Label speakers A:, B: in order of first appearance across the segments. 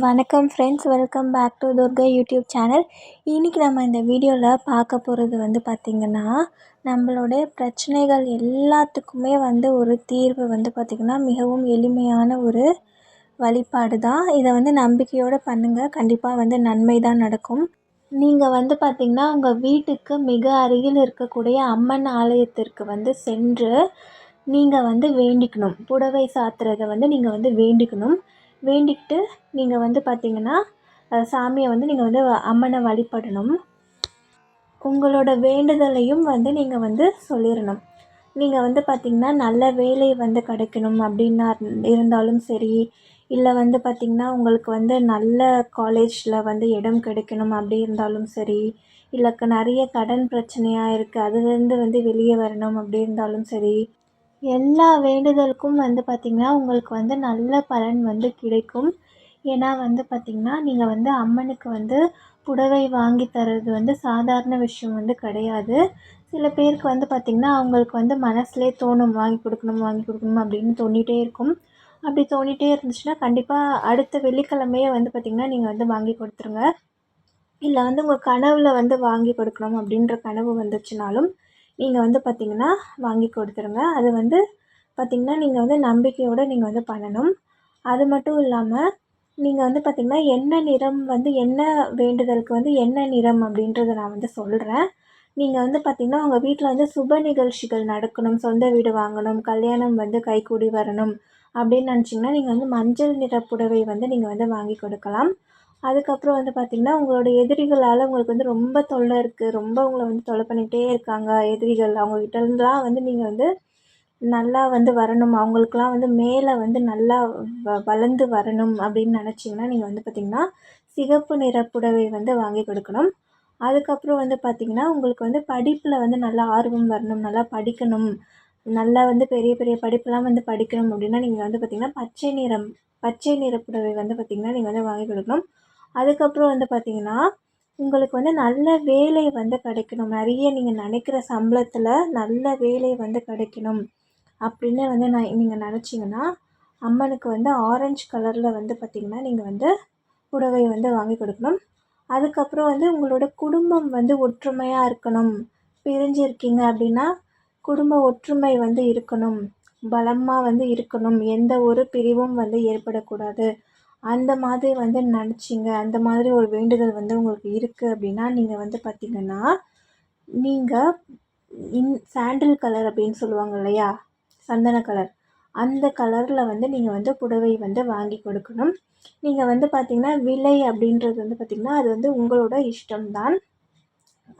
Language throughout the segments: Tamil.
A: வணக்கம் friends welcome back to Durga YouTube channel இன்றைக்கி நம்ம இந்த வீடியோவில் பார்க்க போகிறது வந்து பார்த்திங்கன்னா நம்மளுடைய பிரச்சனைகள் எல்லாத்துக்குமே வந்து ஒரு தீர்வு வந்து பார்த்திங்கன்னா மிகவும் எளிமையான ஒரு வழிபாடு தான். இதை வந்து நம்பிக்கையோடு பண்ணுங்கள் கண்டிப்பாக வந்து நன்மை தான் நடக்கும். நீங்கள் வந்து பார்த்திங்கன்னா உங்கள் வீட்டுக்கு மிக அருகில் இருக்கக்கூடிய அம்மன் ஆலயத்திற்கு வந்து சென்று நீங்கள் வந்து வேண்டிக்கணும். புடவை சாத்துறதை வந்து நீங்கள் வந்து வேண்டிக்கணும். வேண்டிக்கிட்டு நீங்கள் வந்து பார்த்திங்கன்னா சாமியை வந்து நீங்கள் வந்து அம்மனை வழிபடணும். உங்களோட வேண்டுதலையும் வந்து நீங்கள் வந்து சொல்லிடணும். நீங்கள் வந்து பார்த்திங்கன்னா நல்ல வேலை வந்து கிடைக்கணும் அப்படின்னா இருந்தாலும் சரி இல்லை வந்து பார்த்திங்கன்னா உங்களுக்கு வந்து நல்ல காலேஜில் வந்து இடம் கிடைக்கணும் அப்படி இருந்தாலும் சரி இல்லை நிறைய கடன் பிரச்சனையாக இருக்குது அதுலேருந்து வந்து வெளியே வரணும் அப்படி இருந்தாலும் சரி எல்லா வேண்டுதலுக்கும் வந்து பார்த்திங்கன்னா உங்களுக்கு வந்து நல்ல பலன் வந்து கிடைக்கும். ஏன்னா வந்து பார்த்திங்கன்னா நீங்கள் வந்து அம்மனுக்கு வந்து புடவை வாங்கி தர்றது வந்து சாதாரண விஷயம் வந்து கிடையாது. சில பேருக்கு வந்து பார்த்திங்கன்னா அவங்களுக்கு வந்து மனசுலேயே தோணும் வாங்கி கொடுக்கணும் வாங்கி கொடுக்கணும் அப்படின்னு தோணிகிட்டே இருக்கும். அப்படி தோணிகிட்டே இருந்துச்சுன்னா கண்டிப்பாக அடுத்த வெள்ளிக்கிழமையே வந்து பார்த்திங்கன்னா நீங்கள் வந்து வாங்கி கொடுத்துருங்க. இல்லை வந்து உங்கள் கனவில் வந்து வாங்கி கொடுக்கணும் அப்படின்ற கனவு வந்துச்சுனாலும் நீங்கள் வந்து பார்த்திங்கன்னா வாங்கி கொடுத்துருங்க. அது வந்து பார்த்திங்கன்னா நீங்கள் வந்து நம்பிக்கையோடு நீங்கள் வந்து பண்ணணும். அது மட்டும் இல்லாமல் நீங்கள் வந்து பார்த்திங்கன்னா என்ன நிறம் வந்து என்ன வேண்டுதலுக்கு வந்து என்ன நிறம் அப்படின்றத நான் வந்து சொல்கிறேன் நீங்கள் வந்து பார்த்திங்கன்னா உங்கள் வீட்டில் வந்து சுப நிகழ்ச்சிகள் நடக்கணும். சொந்த வீடு வாங்கணும். கல்யாணம் வந்து கைகூடி வரணும் அப்படின்னு நினச்சிங்கன்னா நீங்கள் வந்து மஞ்சள் நிற புடவை வந்து நீங்கள் வந்து வாங்கி கொடுக்கலாம். அதுக்கப்புறம் வந்து பார்த்திங்கன்னா உங்களோட எதிரிகளால் உங்களுக்கு வந்து ரொம்ப தொல்லை இருக்குது ரொம்ப உங்களை வந்து தொல்லை பண்ணிகிட்டே இருக்காங்க எதிரிகள். அவங்கக்கிட்டலாம் வந்து நீங்கள் வந்து நல்லா வந்து வரணும். அவங்களுக்குலாம் வந்து மேலே வந்து நல்லா வ வளர்ந்து வரணும் அப்படின்னு நினச்சிங்கன்னா நீங்கள் வந்து பார்த்திங்கன்னா சிகப்பு நிற புடவை வந்து வாங்கி கொடுக்கணும். அதுக்கப்புறம் வந்து பார்த்திங்கன்னா உங்களுக்கு வந்து படிப்பில் வந்து நல்லா ஆர்வம் வரணும். நல்லா படிக்கணும். நல்லா வந்து பெரிய பெரிய படிப்பெல்லாம் வந்து படிக்கணும் அப்படின்னா நீங்கள் வந்து பார்த்திங்கன்னா பச்சை நிறம் பச்சை நிற புடவை வந்து பார்த்திங்கன்னா நீங்கள் வந்து வாங்கி கொடுக்கணும். அதுக்கப்புறம் வந்து பார்த்திங்கன்னா உங்களுக்கு வந்து நல்ல வேலை வந்து கிடைக்கணும். நிறைய நீங்கள் நினைக்கிற சம்பளத்தில் நல்ல வேலை வந்து கிடைக்கணும். அப்படின்னு வந்து நான் நீங்கள் நினச்சிங்கன்னா அம்மனுக்கு வந்து ஆரஞ்சு கலரில் வந்து பார்த்திங்கன்னா நீங்கள் வந்து புடவை வந்து வாங்கி கொடுக்கணும். அதுக்கப்புறம் வந்து உங்களோட குடும்பம் வந்து ஒற்றுமையாக இருக்கணும். பிரிஞ்சிருக்கீங்க அப்படின்னா குடும்ப ஒற்றுமை வந்து இருக்கணும். பலமாக வந்து இருக்கணும். எந்த ஒரு பிரிவும் வந்து ஏற்படக்கூடாது. அந்த மாதிரி வந்து நினச்சிங்க அந்த மாதிரி ஒரு வேண்டுதல் வந்து உங்களுக்கு இருக்குது அப்படின்னா நீங்கள் வந்து பார்த்திங்கன்னா நீங்கள் இன் சாண்டில் கலர் அப்படின்னு சொல்லுவாங்க இல்லையா? சந்தன கலர் அந்த கலரில் வந்து நீங்கள் வந்து புடவை வந்து வாங்கி கொடுக்கணும். நீங்கள் வந்து பார்த்திங்கன்னா விலை அப்படின்றது வந்து பார்த்திங்கன்னா அது வந்து உங்களோட இஷ்டம்தான்.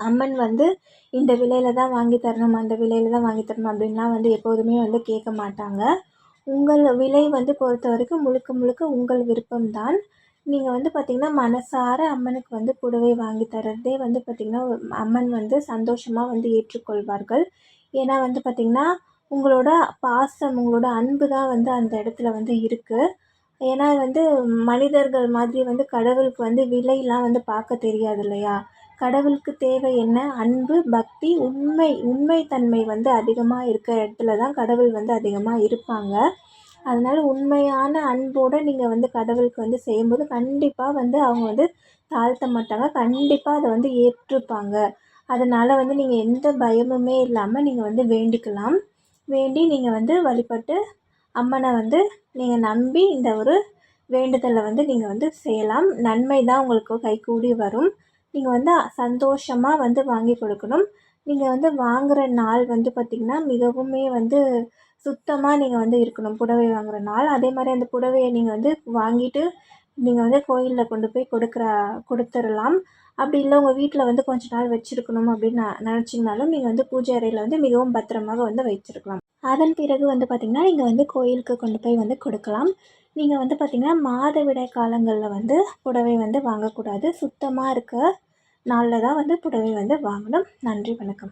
A: அம்மன் வந்து இந்த விலையில் தான் வாங்கி தரணும் அந்த விலையில் தான் வாங்கி தரணும் அப்படின்லாம் வந்து எப்போதுமே வந்து கேட்க மாட்டாங்க. உங்கள் விலை வந்து பொறுத்த வரைக்கும் முழுக்க முழுக்க உங்கள் விருப்பம்தான். நீங்கள் வந்து பார்த்திங்கன்னா மனசார அம்மனுக்கு வந்து புடவை வாங்கி தர்றதே வந்து பார்த்திங்கன்னா அம்மன் வந்து சந்தோஷமாக வந்து ஏற்றுக்கொள்வார்கள். ஏன்னா வந்து பார்த்திங்கன்னா உங்களோட பாசம் உங்களோட அன்பு தான் வந்து அந்த இடத்துல வந்து இருக்குது ஏன்னா வந்து மனிதர்கள் மாதிரி வந்து கடவுளுக்கு வந்து விலையெலாம் வந்து பார்க்க தெரியாது இல்லையா? கடவுளுக்கு தேவை என்ன? அன்பு பக்தி உண்மை உண்மைத்தன்மை வந்து அதிகமாக இருக்கிற இடத்துல தான் கடவுள் வந்து அதிகமாக இருப்பாங்க. அதனால் உண்மையான அன்போடு நீங்கள் வந்து கடவுளுக்கு வந்து செய்யும்போது கண்டிப்பாக வந்து அவங்க வந்து தாழ்த்த மாட்டாங்க. கண்டிப்பாக அதை வந்து ஏற்றுப்பாங்க. அதனால் வந்து நீங்கள் எந்த பயமுமே இல்லாமல் நீங்கள் வந்து வேண்டிக்கலாம். வேண்டி நீங்கள் வந்து வழிபட்டு அம்மனை வந்து நீங்கள் நம்பி இந்த ஒரு வேண்டுதலை வந்து நீங்கள் வந்து செய்யலாம். நன்மை தான் உங்களுக்கு கைகூடி வரும். நீங்கள் வந்து சந்தோஷமாக வந்து வாங்கி கொடுக்கணும். நீங்கள் வந்து வாங்குகிற நாள் வந்து பார்த்திங்கன்னா மிகவுமே வந்து சுத்தமாக நீங்கள் வந்து இருக்கணும். புடவை வாங்குகிற நாள். அதே மாதிரி அந்த புடவையை நீங்கள் வந்து வாங்கிட்டு நீங்கள் வந்து கோயிலில் கொண்டு போய் கொடுக்குற கொடுத்துடலாம். அப்படி இல்லை உங்கள் வீட்டில் வந்து கொஞ்ச நாள் வச்சுருக்கணும் அப்படின்னு நினச்சிங்கனாலும் நீங்கள் வந்து பூஜை அறையில் வந்து மிகவும் பத்திரமாக வந்து வச்சுருக்கலாம் அதன் பிறகு வந்து பார்த்திங்கன்னா நீங்கள் வந்து கோயிலுக்கு கொண்டு போய் வந்து கொடுக்கலாம். நீங்கள் வந்து பார்த்திங்கன்னா மாதவிடாய் காலங்களில் வந்து புடவை வந்து வாங்கக்கூடாது. சுத்தமாக இருக்க நாளில் தான் வந்து புடவை வந்து வாங்கணும். நன்றி வணக்கம்.